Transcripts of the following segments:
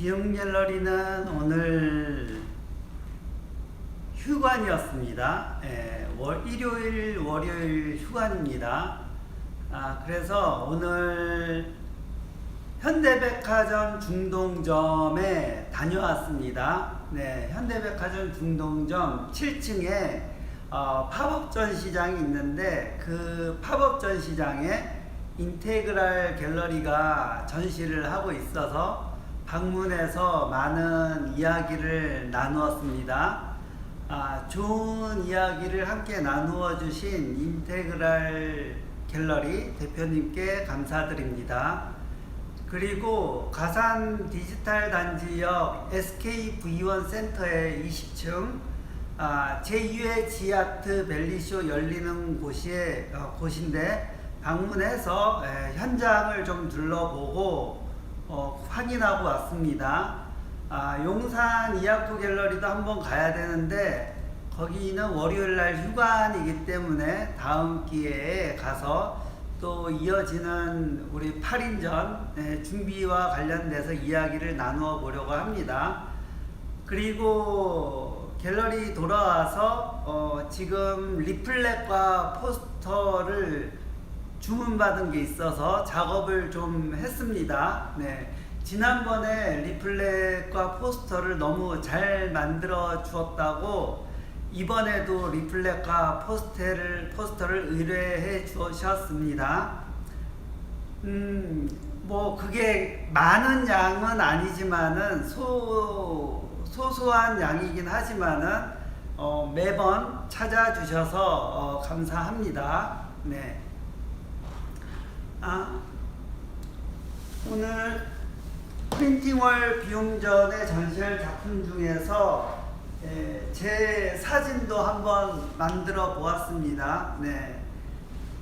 비용 갤러리는 오늘 휴관이었습니다. 예, 월, 일요일, 월요일 휴관입니다. 아, 그래서 오늘 현대백화점 중동점에 다녀왔습니다. 네, 현대백화점 중동점 7층에 어, 팝업 전시장이 있는데 그 팝업 전시장에 인테그랄 갤러리가 전시를 하고 있어서 방문해서 많은 이야기를 나누었습니다. 아, 좋은 이야기를 함께 나누어 주신 인테그랄 갤러리 대표님께 감사드립니다. 그리고 가산 디지털 단지역 SKV1 센터의 20층 아, 제2회 지아트 벨리쇼 열리는 곳이, 어, 곳인데 방문해서 에, 현장을 좀 둘러보고 어, 확인하고 왔습니다. 아, 용산 이학구 갤러리도 한번 가야 되는데 거기는 월요일 날 휴관이기 때문에 다음 기회에 가서 또 이어지는 우리 8인전 예, 준비와 관련돼서 이야기를 나누어 보려고 합니다. 그리고 갤러리 돌아와서 어, 지금 리플렛과 포스터를 주문받은 게 있어서 작업을 좀 했습니다. 네. 지난번에 리플렛과 포스터를 너무 잘 만들어 주었다고 이번에도 리플렛과 포스터를, 포스터를 의뢰해 주셨습니다. 음, 뭐 그게 많은 양은 아니지만은 소, 소소한 양이긴 하지만은 어, 매번 찾아주셔서 어, 감사합니다. 네. 아, 오늘 프린팅월 비용전에 전시할 작품 중에서 예, 제 사진도 한번 만들어 보았습니다. 네.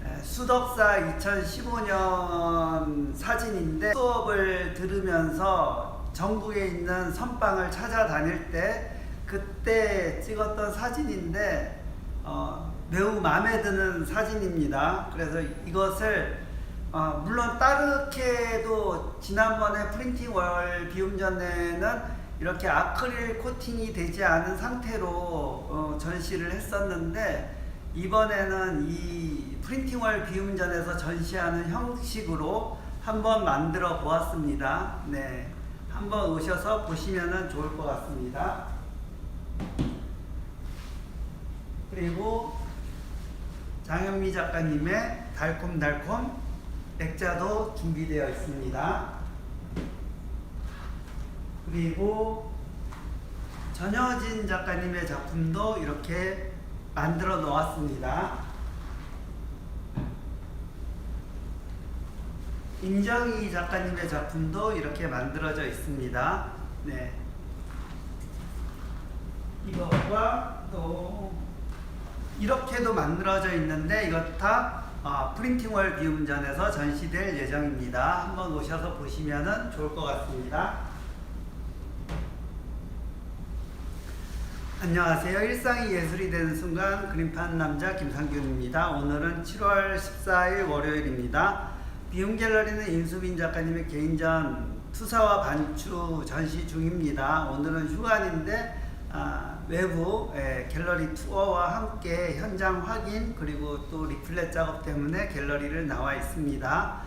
예, 수덕사 2015년 사진인데 수업을 들으면서 전국에 있는 선방을 찾아다닐 때 그때 찍었던 사진인데 어, 매우 마음에 드는 사진입니다. 그래서 이것을 어, 물론 따르게도 지난번에 프린팅 월 비움 전에는 이렇게 아크릴 코팅이 되지 않은 상태로 어, 전시를 했었는데 이번에는 이 프린팅 월 비움 전에서 전시하는 형식으로 한번 만들어 보았습니다. 네. 한번 오셔서 보시면 좋을 것 같습니다. 그리고 장현미 작가님의 달콤달콤 액자도 준비되어 있습니다. 그리고 전여진 작가님의 작품도 이렇게 만들어 놓았습니다. 임정희 작가님의 작품도 이렇게 만들어져 있습니다. 네. 이것과 또 이렇게도 만들어져 있는데 이것 다 어, 프린팅월 비움전에서 전시될 예정입니다. 한번 오셔서 보시면 좋을 것 같습니다. 안녕하세요. 일상이 예술이 되는 순간 그림판 남자 김상균입니다. 오늘은 7월 14일 월요일입니다. 비움 갤러리는 인수빈 작가님의 개인전 투사와 반추 전시 중입니다. 오늘은 휴관인데 아, 외부 에, 갤러리 투어와 함께 현장 확인 그리고 또 리플렛 작업 때문에 갤러리를 나와 있습니다.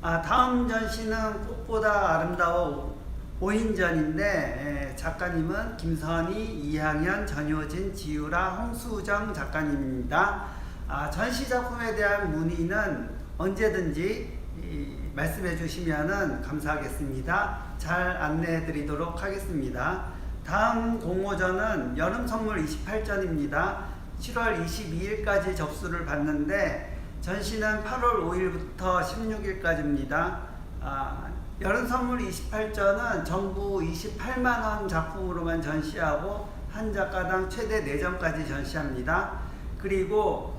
아, 다음 전시는 꽃보다 아름다워 5인전인데 에, 작가님은 김선희, 이항현, 전효진, 지유라, 홍수정 작가님입니다. 아, 전시 작품에 대한 문의는 언제든지 이, 말씀해 주시면 감사하겠습니다. 잘 안내해 드리도록 하겠습니다. 다음 공모전은 여름 선물 28전입니다. 7월 22일까지 접수를 받는데 전시는 8월 5일부터 16일까지입니다. 아, 여름 선물 28전은 전부 28만 원 작품으로만 전시하고 한 작가당 최대 4전까지 전시합니다. 그리고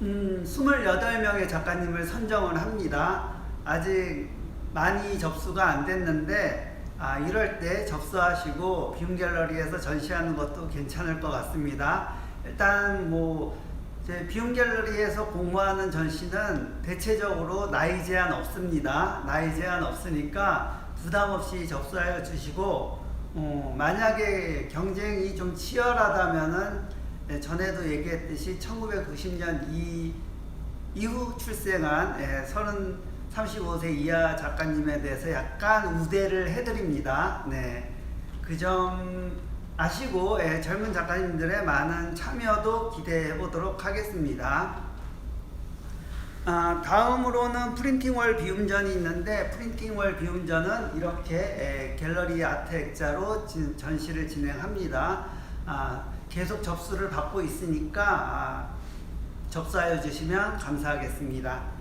음, 28명의 작가님을 선정을 합니다. 아직 많이 접수가 안 됐는데 아, 이럴 때 접수하시고 빔 갤러리에서 전시하는 것도 괜찮을 것 같습니다. 일단 뭐제 비움 갤러리에서 공모하는 전시는 대체적으로 나이 제한 없습니다. 나이 제한 없으니까 부담 없이 접수하여 주시고 어, 만약에 경쟁이 좀 치열하다면은 예, 전에도 얘기했듯이 1990년 이 이후 출생한 예, 30, 35세 이하 작가님에 대해서 약간 우대를 해드립니다. 네. 그 점 아시고 예, 젊은 작가님들의 많은 참여도 기대해 보도록 하겠습니다. 아, 다음으로는 프린팅월 비움전이 있는데 프린팅월 비움전은 이렇게 에, 갤러리 아트 액자로 진- 전시를 진행합니다. 아, 계속 접수를 받고 있으니까 아, 접수하여 주시면 감사하겠습니다.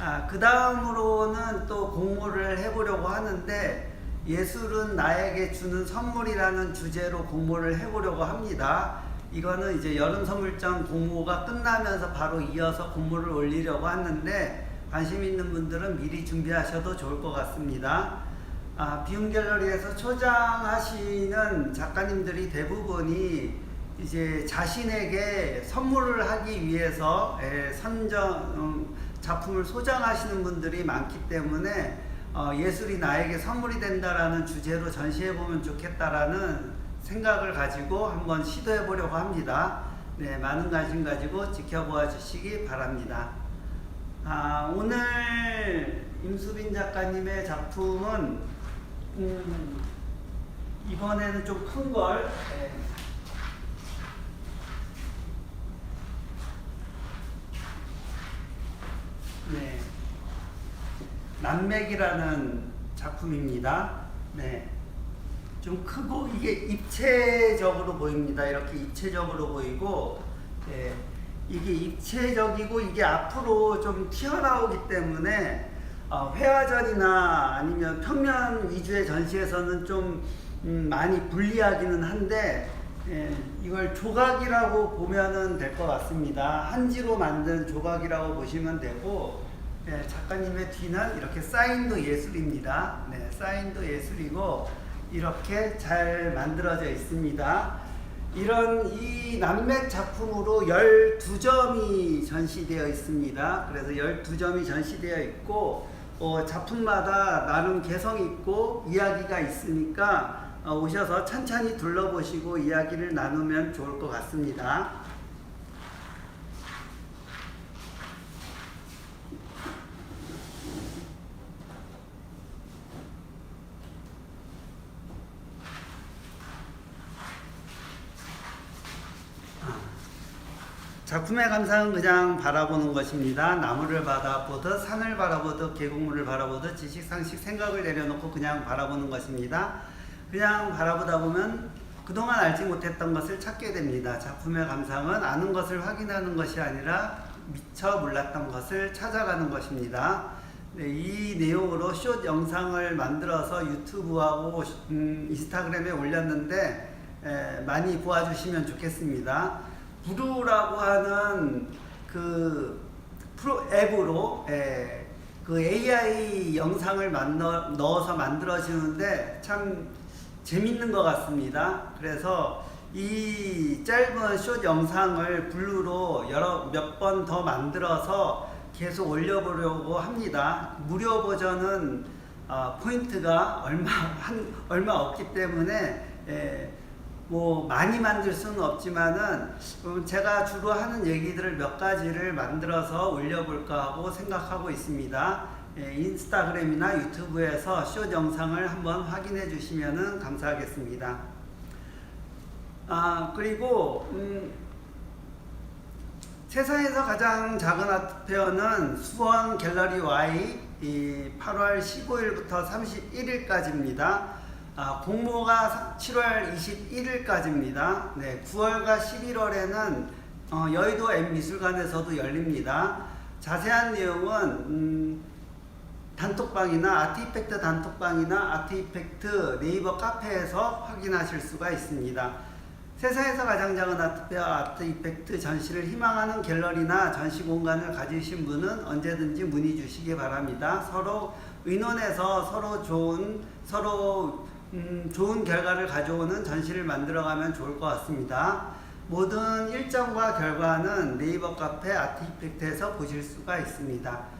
아, 그 다음으로는 또 공모를 해보려고 하는데 예술은 나에게 주는 선물이라는 주제로 공모를 해보려고 합니다. 이거는 이제 여름 선물점 공모가 끝나면서 바로 이어서 공모를 올리려고 하는데 관심 있는 분들은 미리 준비하셔도 좋을 것 같습니다. 아, 비움 갤러리에서 초장하시는 작가님들이 대부분이 이제 자신에게 선물을 하기 위해서 에, 선정 음, 작품을 소장하시는 분들이 많기 때문에 어, 예술이 나에게 선물이 된다라는 주제로 전시해 보면 좋겠다라는 생각을 가지고 한번 시도해 보려고 합니다. 네, 많은 관심 가지고 지켜보아 주시기 바랍니다. 아, 오늘 임수빈 작가님의 작품은 음, 이번에는 좀 큰 걸. 네. 네. 난맥이라는 작품입니다. 네. 좀 크고 이게 입체적으로 보입니다. 이렇게 입체적으로 보이고 예, 이게 입체적이고 이게 앞으로 좀 튀어나오기 때문에 어, 회화전이나 아니면 평면 위주의 전시에서는 좀 음, 많이 불리하기는 한데 예, 이걸 조각이라고 보면은 될것 같습니다. 한지로 만든 조각이라고 보시면 되고 예, 작가님의 뒤는 이렇게 사인도 예술입니다. 네, 사인도 예술이고 이렇게 잘 만들어져 있습니다. 이런 이 남맥 작품으로 12점이 전시되어 있습니다. 그래서 12점이 전시되어 있고 어, 작품마다 나름 개성 있고 이야기가 있으니까 어, 오셔서 천천히 둘러보시고 이야기를 나누면 좋을 것 같습니다. 작품의 감상은 그냥 바라보는 것입니다. 나무를 바라보듯 산을 바라보듯 계곡물을 바라보듯 지식, 상식, 생각을 내려놓고 그냥 바라보는 것입니다. 그냥 바라보다 보면 그동안 알지 못했던 것을 찾게 됩니다. 작품의 감상은 아는 것을 확인하는 것이 아니라 미처 몰랐던 것을 찾아가는 것입니다. 네, 이 내용으로 숏 영상을 만들어서 유튜브하고 음, 인스타그램에 올렸는데 에, 많이 보아주시면 좋겠습니다. 부루라고 하는 그 프로 앱으로 에, 그 AI 영상을 만들어, 넣어서 만들어지는데 참 재밌는 것 같습니다. 그래서 이 짧은 숏 영상을 블루로 여러 몇 번 더 만들어서 계속 올려보려고 합니다. 무료 버전은 어, 포인트가 얼마 한 얼마 없기 때문에 에, 뭐 많이 만들 수는 없지만은 음, 제가 주로 하는 얘기들을 몇 가지를 만들어서 올려볼까 하고 생각하고 있습니다. 예, 인스타그램이나 유튜브에서 숏 영상을 한번 확인해 주시면 감사하겠습니다. 아 그리고 음, 세상에서 가장 작은 아트페어는 수원 갤러리 Y 이 8월 15일부터 31일까지입니다. 아, 공모가 7월 21일까지입니다. 네, 9월과 11월에는 어, 여의도 M미술관에서도 열립니다. 자세한 내용은 음, 단톡방이나 아트이펙트 단톡방이나 아트이펙트 네이버 카페에서 확인하실 수가 있습니다. 세상에서 가장 작은 아트페어 아트이펙트 전시를 희망하는 갤러리나 전시 공간을 가지신 분은 언제든지 문의 주시기 바랍니다. 서로 의논해서 서로 좋은 서로 음, 좋은 결과를 가져오는 전시를 만들어가면 좋을 것 같습니다. 모든 일정과 결과는 네이버 카페 아트이펙트에서 보실 수가 있습니다.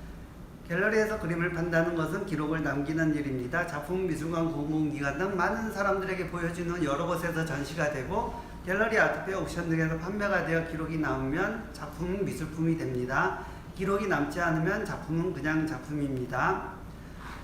갤러리에서 그림을 판다는 것은 기록을 남기는 일입니다. 작품 미술관 공공기관 등 많은 사람들에게 보여주는 여러 곳에서 전시가 되고 갤러리 아트페어 옥션 등에서 판매가 되어 기록이 남으면 작품은 미술품이 됩니다. 기록이 남지 않으면 작품은 그냥 작품입니다.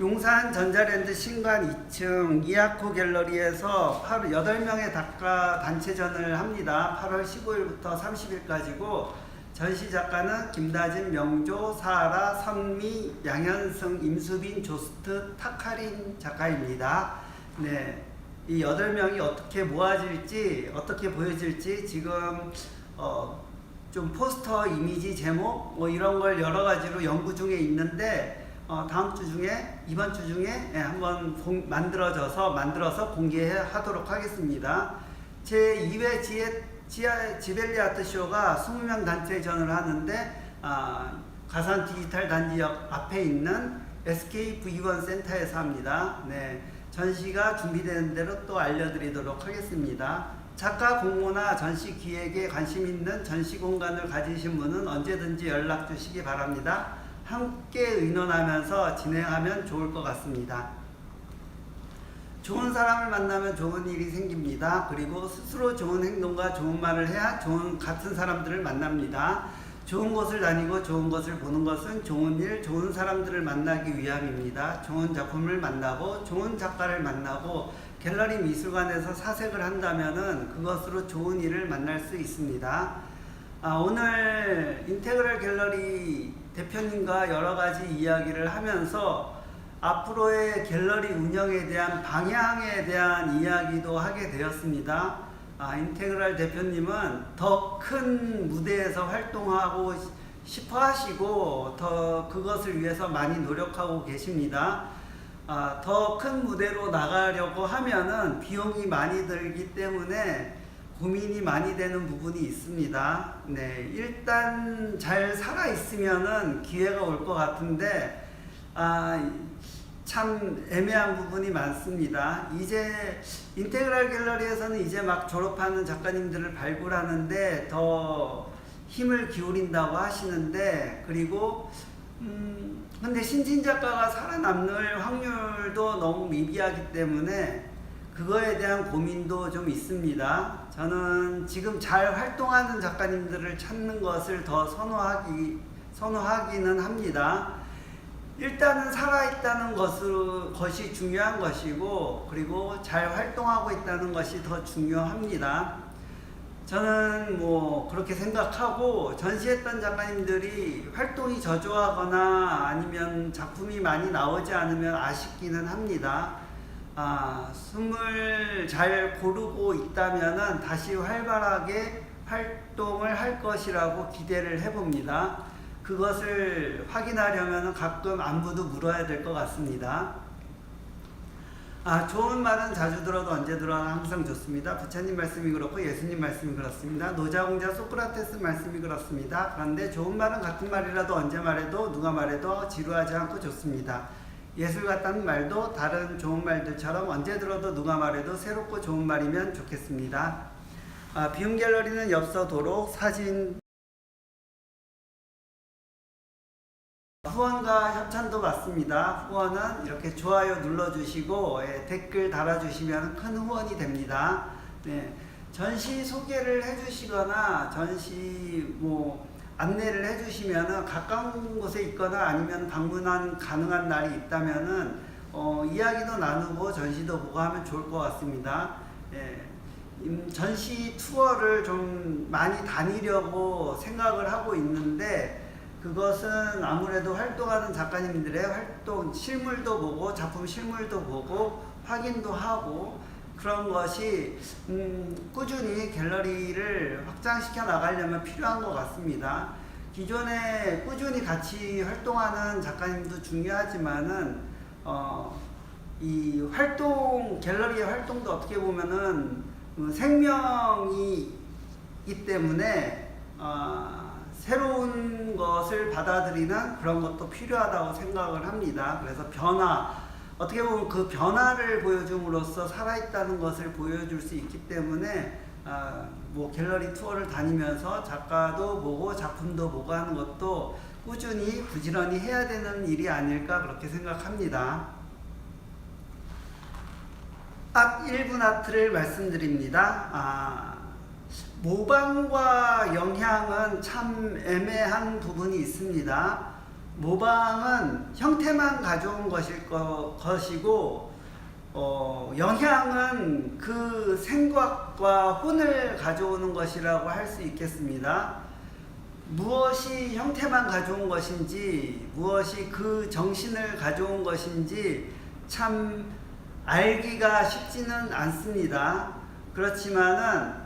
용산 전자랜드 신관 2층 이아코 갤러리에서 8, 8명의 작가 단체전을 합니다. 8월 15일부터 30일까지고 전시 작가는 김다진, 명조, 사라, 선미, 양현승, 임수빈, 조스트, 타카린 작가입니다. 네. 이 8명이 어떻게 모아질지, 어떻게 보여질지 지금 어, 좀 포스터 이미지 제목 뭐 이런 걸 여러 가지로 연구 중에 있는데 어, 다음 주 중에 이번 주 중에 예, 한번 공- 만들어져서 만들어서 공개하도록 하겠습니다. 제 2회 지에, 지하, 지벨리 아트 쇼가 20명 단체전을 하는데 아, 가산 디지털 단지역 앞에 있는 SK V1 센터에서 합니다. 네, 전시가 준비되는 대로 또 알려드리도록 하겠습니다. 작가 공모나 전시 기획에 관심 있는 전시 공간을 가지신 분은 언제든지 연락 주시기 바랍니다. 함께 의논하면서 진행하면 좋을 것 같습니다. 좋은 사람을 만나면 좋은 일이 생깁니다. 그리고 스스로 좋은 행동과 좋은 말을 해야 좋은 같은 사람들을 만납니다. 좋은 곳을 다니고 좋은 것을 보는 것은 좋은 일, 좋은 사람들을 만나기 위함입니다. 좋은 작품을 만나고 좋은 작가를 만나고 갤러리 미술관에서 사색을 한다면은 그것으로 좋은 일을 만날 수 있습니다. 아, 오늘 인테그랄 갤러리 대표님과 여러 가지 이야기를 하면서 앞으로의 갤러리 운영에 대한 방향에 대한 이야기도 하게 되었습니다. 아, 인테그랄 대표님은 더 큰 무대에서 활동하고 싶어 하시고 더 그것을 위해서 많이 노력하고 계십니다. 아, 더 큰 무대로 나가려고 하면은 비용이 많이 들기 때문에 고민이 많이 되는 부분이 있습니다. 네, 일단 잘 살아 있으면은 기회가 올 것 같은데 아, 참 애매한 부분이 많습니다. 이제 인테그랄 갤러리에서는 이제 막 졸업하는 작가님들을 발굴하는데 더 힘을 기울인다고 하시는데 그리고 음 근데 신진 작가가 살아남을 확률도 너무 미비하기 때문에 그거에 대한 고민도 좀 있습니다. 저는 지금 잘 활동하는 작가님들을 찾는 것을 더 선호하기 선호하기는 합니다. 일단은 살아있다는 것으로, 것이 중요한 것이고, 그리고 잘 활동하고 있다는 것이 더 중요합니다. 저는 뭐 그렇게 생각하고, 전시했던 작가님들이 활동이 저조하거나 아니면 작품이 많이 나오지 않으면 아쉽기는 합니다. 아, 숨을 잘 고르고 있다면은 다시 활발하게 활동을 할 것이라고 기대를 해봅니다. 그것을 확인하려면 가끔 안부도 물어야 될 것 같습니다. 아, 좋은 말은 자주 들어도 언제 들어도 항상 좋습니다. 부처님 말씀이 그렇고 예수님 말씀이 그렇습니다. 노자공자 소크라테스 말씀이 그렇습니다. 그런데 좋은 말은 같은 말이라도 언제 말해도 누가 말해도 지루하지 않고 좋습니다. 예술 같다는 말도 다른 좋은 말들처럼 언제 들어도 누가 말해도 새롭고 좋은 말이면 좋겠습니다. 아, 비움 갤러리는 엽서 도로 사진 후원과 협찬도 받습니다. 후원은 이렇게 좋아요 눌러주시고 예, 댓글 달아주시면 큰 후원이 됩니다. 네, 전시 소개를 해주시거나 전시 뭐 안내를 해주시면은 가까운 곳에 있거나 아니면 방문한 가능한 날이 있다면은 어, 이야기도 나누고 전시도 보고 하면 좋을 것 같습니다. 예, 음, 전시 투어를 좀 많이 다니려고 생각을 하고 있는데 그것은 아무래도 활동하는 작가님들의 활동 실물도 보고 작품 실물도 보고 확인도 하고 그런 것이 음, 꾸준히 갤러리를 확장시켜 나가려면 필요한 것 같습니다. 기존에 꾸준히 같이 활동하는 작가님도 중요하지만은 어, 이 활동 갤러리의 활동도 어떻게 보면은 음, 생명이 있기 때문에 어, 새로운 것을 받아들이는 그런 것도 필요하다고 생각을 합니다. 그래서 변화, 어떻게 보면 그 변화를 보여줌으로써 살아있다는 것을 보여줄 수 있기 때문에 아, 뭐 갤러리 투어를 다니면서 작가도 보고 작품도 보고 하는 것도 꾸준히 부지런히 해야 되는 일이 아닐까 그렇게 생각합니다. 앞 1분 아트를 말씀드립니다. 아, 모방과 영향은 참 애매한 부분이 있습니다. 모방은 형태만 가져온 것일 거, 것이고, 어, 영향은 그 생각과 혼을 가져오는 것이라고 할 수 있겠습니다. 무엇이 형태만 가져온 것인지, 무엇이 그 정신을 가져온 것인지 참 알기가 쉽지는 않습니다. 그렇지만은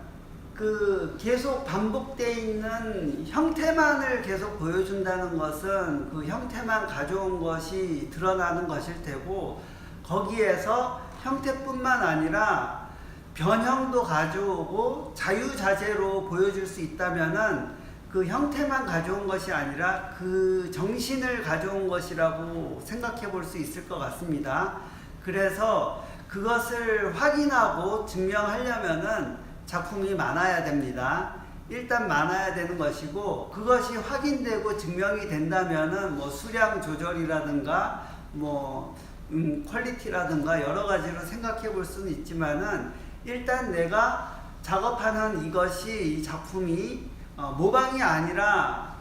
그 계속 반복되어 있는 형태만을 계속 보여준다는 것은 그 형태만 가져온 것이 드러나는 것일 테고 거기에서 형태뿐만 아니라 변형도 가져오고 자유자재로 보여줄 수 있다면은 그 형태만 가져온 것이 아니라 그 정신을 가져온 것이라고 생각해 볼 수 있을 것 같습니다. 그래서 그것을 확인하고 증명하려면은 작품이 많아야 됩니다. 일단 많아야 되는 것이고 그것이 확인되고 증명이 된다면은 뭐 수량 조절이라든가 뭐 음, 퀄리티라든가 여러 가지로 생각해 볼 수는 있지만은 일단 내가 작업하는 이것이 이 작품이 어, 모방이 아니라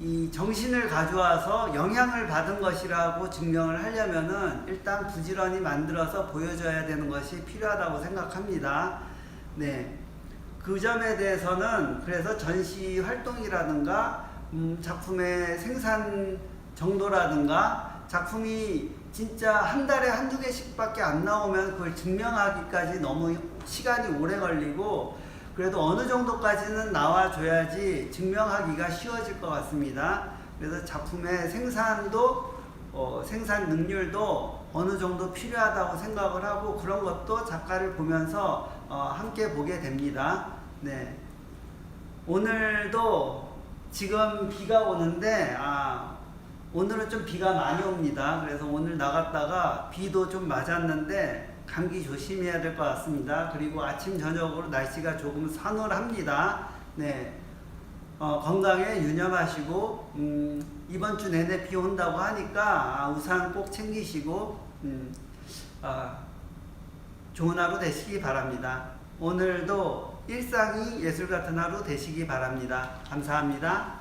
이 정신을 가져와서 영향을 받은 것이라고 증명을 하려면은 일단 부지런히 만들어서 보여줘야 되는 것이 필요하다고 생각합니다. 네. 그 점에 대해서는 그래서 전시 활동이라든가 음, 작품의 생산 정도라든가 작품이 진짜 한 달에 한두 개씩밖에 안 나오면 그걸 증명하기까지 너무 시간이 오래 걸리고 그래도 어느 정도까지는 나와줘야지 증명하기가 쉬워질 것 같습니다. 그래서 작품의 생산도 어, 생산 능률도 어느 정도 필요하다고 생각을 하고 그런 것도 작가를 보면서 어, 함께 보게 됩니다. 네. 오늘도 지금 비가 오는데 아, 오늘은 좀 비가 많이 옵니다. 그래서 오늘 나갔다가 비도 좀 맞았는데 감기 조심해야 될 것 같습니다. 그리고 아침 저녁으로 날씨가 조금 서늘합니다. 네. 어, 건강에 유념하시고 음, 이번 주 내내 비 온다고 하니까 아, 우산 꼭 챙기시고 음, 아, 좋은 하루 되시기 바랍니다. 오늘도 일상이 예술 같은 하루 되시기 바랍니다. 감사합니다.